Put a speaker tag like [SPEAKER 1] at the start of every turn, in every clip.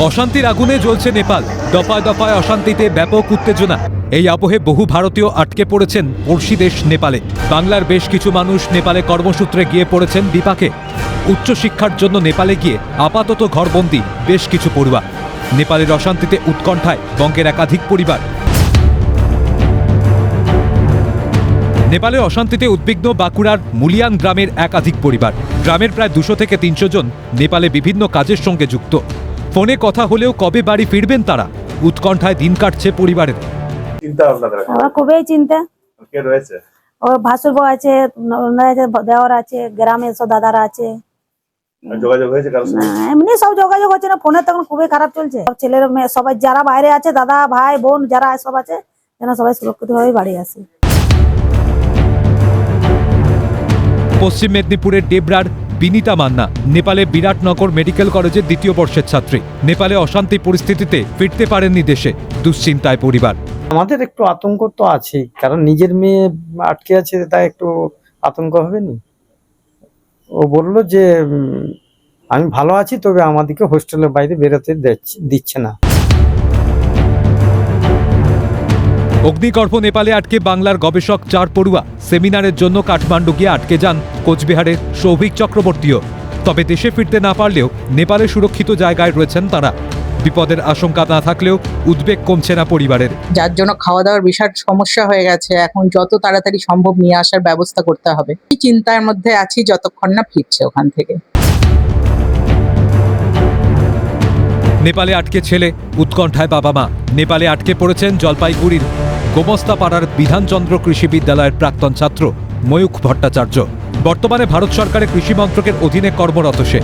[SPEAKER 1] অশান্তির আগুনে জ্বলছে নেপাল। দফায় দফায় অশান্তিতে ব্যাপক উত্তেজনা। এই আবহে বহু ভারতীয় আটকে পড়েছেন পড়শি দেশ নেপালে। বাংলার বেশ কিছু মানুষ নেপালে কর্মসূত্রে গিয়ে পড়েছেন বিপাকে। উচ্চশিক্ষার জন্য নেপালে গিয়ে আপাতত ঘরবন্দি, বেশ কিছু পড়ুয়া। নেপালের অশান্তিতে উৎকণ্ঠায় বঙ্গের একাধিক পরিবার। নেপালের অশান্তিতে উদ্বিগ্ন বাঁকুড়ার মুলিয়ান গ্রামের একাধিক পরিবার। গ্রামের প্রায় দুশো থেকে তিনশো জন নেপালে বিভিন্ন কাজের সঙ্গে যুক্ত। ফোনে কথা হলেও কবে বাড়ি ফিরবেন তারা? উৎকণ্ঠায় দিন কাটছে পরিবারের।
[SPEAKER 2] চিন্তা আপনাদের
[SPEAKER 3] আমার খুবই চিন্তা।
[SPEAKER 2] কে রয়েছে?
[SPEAKER 3] ও ভাসুর বউ আছে দেওয়ার আছে গ্রামে সব দাদারা আছে।
[SPEAKER 2] যোগাযোগ হয়েছে কারোর
[SPEAKER 3] না, এমনি সব যোগাযোগ হচ্ছে না ফোনে তখন খুবই খারাপ চলছে। সব ছেলের মেয়ে সবাই যারা বাইরে আছে দাদা ভাই বোন যারা সব আছে যেন সবাই সুরক্ষিত ভাবে বাড়ি আসে।
[SPEAKER 1] পশ্চিম মেদিনীপুরের ডেবরার বিনিতা মান্না, নেপালে বিরাটনগর মেডিকেল কলেজের দ্বিতীয় বর্ষের ছাত্রী। নেপালে অশান্তি পরিস্থিতিতে ফিরতে পারেননি দেশে, দুশ্চিন্তায় পরিবার।
[SPEAKER 4] আমাদের একটু আতঙ্ক তো আছেই, কারণ নিজের মেয়ে আটকে আছে তাই একটু আতঙ্ক হবে নি? ও বলল যে আমি ভালো আছি, তবে আমাদেরকে হোস্টেলের বাইরে বেরোতে দিচ্ছে- দিচ্ছে না।
[SPEAKER 1] অগ্নিগর্ভ নেপালে আটকে বাংলার গবেষক চার পড়ুয়া সেমিনারের জন্য কাঠমান্ডু গিয়ে আটকে যান কোচবিহারের সৌভিক চক্রবর্তীও। তবে দেশে ফিরতে না পারলেও নেপালে সুরক্ষিত জায়গায় রয়েছেন তারা। বিপদের আশঙ্কা না থাকলেও উদ্বেগ কমছে না পরিবারের।
[SPEAKER 5] যার জন্য খাওয়া দাওয়ার বিশাল সমস্যা হয়ে গেছে। এখন যত তাড়াতাড়ি সম্ভব নিয়ে আসার ব্যবস্থা করতে হবে। চিন্তার মধ্যে আছি যতক্ষণ না ফিরছে ওখান থেকে।
[SPEAKER 1] নেপালে আটকে ছেলে উৎকণ্ঠায় বাবা মা। নেপালে আটকে পড়েছেন জলপাইগুড়ির গোমস্তাপাড়ার বিধানচন্দ্র কৃষি বিদ্যালয়ের প্রাক্তন ছাত্র ময়ূখ ভট্টাচার্য। বর্তমানে ভারত সরকারের কৃষি মন্ত্রকের অধীনে কর্মরত সে।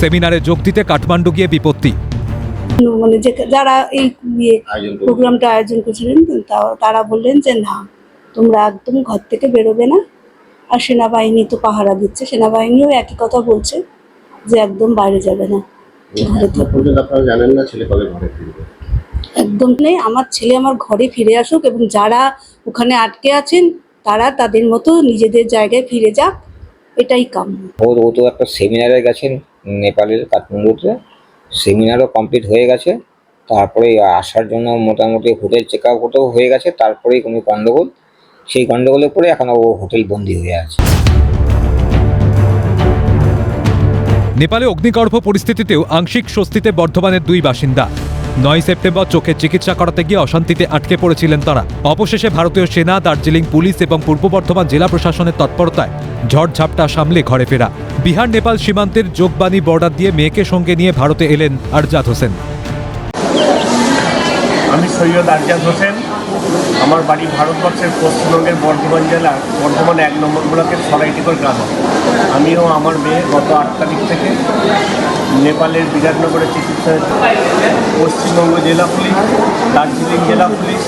[SPEAKER 1] সেমিনারে যোগ দিতে কাঠমান্ডু গিয়ে বিপত্তি।
[SPEAKER 6] মানে যে যারা এই ইয়ে প্রোগ্রামটা আয়োজন করেছিলেন তারা বললেন যে না তোমরা একদম ঘর থেকে বেরোবে না। আর সেনাবাহিনী তো পাহারা দিচ্ছে। সেনাবাহিনীও একই কথা বলছে যে একদম বাইরে যাবে না। ঘরে
[SPEAKER 7] এখনও
[SPEAKER 6] থাকো
[SPEAKER 7] পর্যন্ত আপনারা জানেন না ছেলে কবে ঘরে ফিরবে?
[SPEAKER 6] একদম নেই। আমার ছেলে আমার ঘরে ফিরে আসুক এবং যারা ওখানে আটকে আছেন তারা তাদের মতো নিজেদের জায়গায় ফিরে যাক। এটাই কাম্য।
[SPEAKER 8] ও ও তো একটা সেমিনারে গেছেন নেপালের কাঠমান্ডুতে। সেমিনারও কমপ্লিট হয়ে গেছে। তারপরে আসার জন্য মোটামুটি হোটেল চেক আউটও হয়ে গেছে। তারপরেই কোনো গণ্ডগোল সেই গণ্ডগোলের পরে এখন ও হোটেল বন্দি হয়ে আছে।
[SPEAKER 1] নেপালে অগ্নিগর্ভ পরিস্থিতিতেও আংশিক স্বস্তিতে বর্ধমানের দুই বাসিন্দা। নয় সেপ্টেম্বর চোখে চিকিৎসা করাতে গিয়ে অশান্তিতে আটকে পড়েছিলেন তারা। অবশেষে ভারতীয় সেনা, দার্জিলিং পুলিশ এবং পূর্ব বর্ধমান জেলা প্রশাসনের তৎপরতায় ঝড়ঝাপটা সামলে ঘরে ফেরা। বিহার, নেপাল সীমান্তের যোগবাণী বর্ডার দিয়ে মেয়েকে সঙ্গে নিয়ে ভারতে এলেন আরজাদ হোসেন।
[SPEAKER 2] সৈয়দ আরজাদ হোসেন। আমার বাড়ি ভারতবর্ষের পশ্চিমবঙ্গের বর্ধমান জেলার, বর্ধমান এক নম্বর ব্লকের সরাইটিকর গ্রামে। আমিও আমার মেয়ে গত আট তারিখ থেকে নেপালের বিরাটনগরে চিকিৎসা পশ্চিমবঙ্গ জেলা পুলিশ, দার্জিলিং জেলা পুলিশ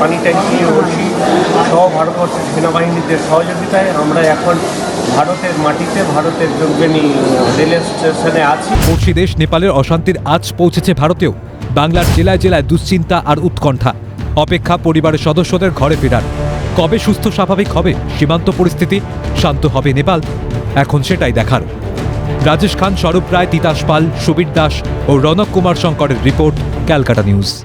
[SPEAKER 2] পানি ট্যাঙ্কি ওসি সহ ভারতবর্ষের সেনাবাহিনীদের সহযোগিতায় আমরা এখন ভারতের মাটিতে, ভারতের যোগবেনী রেল স্টেশনে আছি।
[SPEAKER 1] পড়শি দেশ নেপালের অশান্তির আজ পৌঁছেছে ভারতেও। বাংলার জেলায় জেলায় দুশ্চিন্তা আর উৎকণ্ঠা। অপেক্ষা পরিবারের সদস্যদের ঘরে ফেরার। কবে সুস্থ স্বাভাবিক হবে সীমান্ত পরিস্থিতি? শান্ত হবে নেপাল। এখন সেটাই দেখার। রাজেশ খান স্বরূপ রায়, তিতাস পাল, সুবীর দাস ও রনক কুমার শঙ্করের রিপোর্ট, ক্যালকাটা নিউজ।